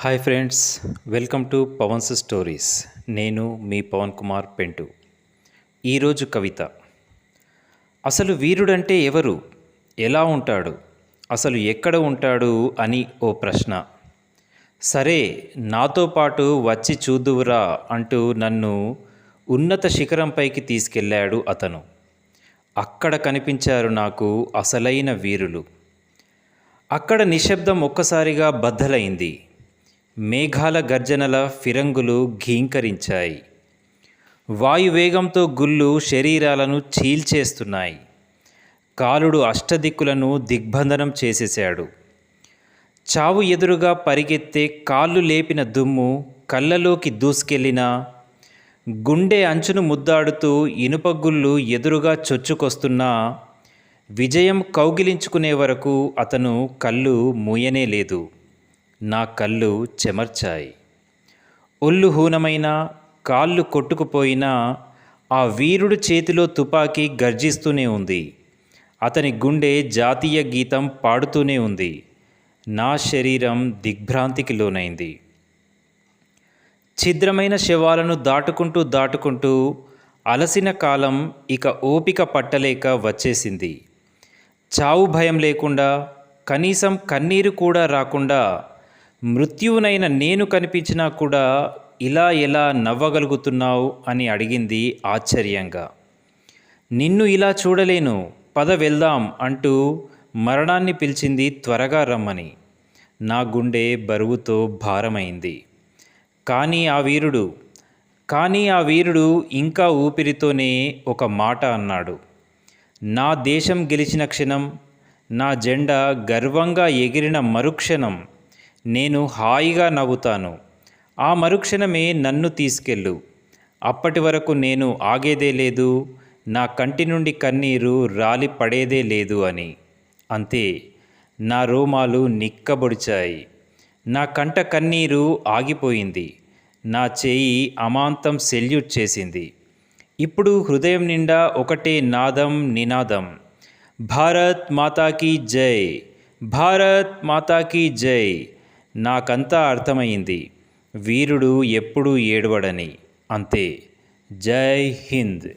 Hi friends welcome to Pavan's stories. నేను మీ పవన్ కుమార్ పెంటు. ఈరోజు కవిత. అసలు వీరుడంటే ఎవరు? ఎలా ఉంటాడు? అసలు ఎక్కడ ఉంటాడు? అని ఓ ప్రశ్న. సరే నాతో పాటు వచ్చి చూదువురా అంటూ నన్ను ఉన్నత శిఖరంపైకి తీసుకెళ్ళాడు అతను. అక్కడ కనిపించారు నాకు అసలైన వీరులు. అక్కడ నిశ్శబ్దం ఒక్కసారిగా బద్దలైంది. మేఘాల గర్జనల ఫిరంగులు ఘీంకరించాయి. వాయువేగంతో గుళ్ళు శరీరాలను చీల్చేస్తున్నాయి. కాలుడు అష్టదిక్కులను దిగ్బంధనం చేసేశాడు. చావు ఎదురుగా పరిగెత్తే కాళ్ళు లేపిన దుమ్ము కళ్ళలోకి దూసుకెళ్ళిన గుండె అంచును ముద్దాడుతూ ఇనుపగుళ్ళు ఎదురుగా చొచ్చుకొస్తున్నా విజయం కౌగిలించుకునే వరకు అతను కళ్ళు మూయనే లేదు. నా కళ్ళు చెమర్చాయి. ఒళ్ళు హూనమైన కాళ్ళు కొట్టుకుపోయినా ఆ వీరుడు చేతిలో తుపాకీ గర్జిస్తూనే ఉంది. అతని గుండె జాతీయ గీతం పాడుతూనే ఉంది. నా శరీరం దిగ్భ్రాంతికి లోనైంది. ఛిద్రమైన శవాలను దాటుకుంటూ దాటుకుంటూ అలసిన కాలం ఇక ఓపిక పట్టలేక వచ్చేసింది. చావు భయం లేకుండా కనీసం కన్నీరు కూడా రాకుండా మృత్యువునైన నేను కనిపించినా కూడా ఇలా ఎలా నవ్వగలుగుతున్నావు అని అడిగింది ఆశ్చర్యంగా. నిన్ను ఇలా చూడలేను పద వెళ్దాం అంటూ మరణాన్ని పిలిచింది త్వరగా రమ్మని. నా గుండె బరువుతో భారమైంది. కానీ ఆ వీరుడు కానీ ఆ వీరుడు ఇంకా ఊపిరితోనే ఒక మాట అన్నాడు. నా దేశం గెలిచిన క్షణం నా జెండా గర్వంగా ఎగిరిన మరుక్షణం నేను హాయిగా నవ్వుతాను. ఆ మరుక్షణమే నన్ను తీసుకెళ్ళు. అప్పటి వరకు నేను ఆగేదే లేదు. నా కంటి నుండి కన్నీరు రాలి పడేదే లేదు అని. అంతే. నా రోమాలు నిక్కబొడిచాయి. నా కంట కన్నీరు ఆగిపోయింది. నా చేయి అమాంతం సెల్యూట్ చేసింది. ఇప్పుడు హృదయం నిండా ఒకటే నాదం నినాదం. భారత్ మాతాకి జై. భారత్ మాతాకి జై. నాకంతా అర్థమైంది. వీరుడు ఎప్పుడూ ఏడవడని. అంతే. జై హింద్.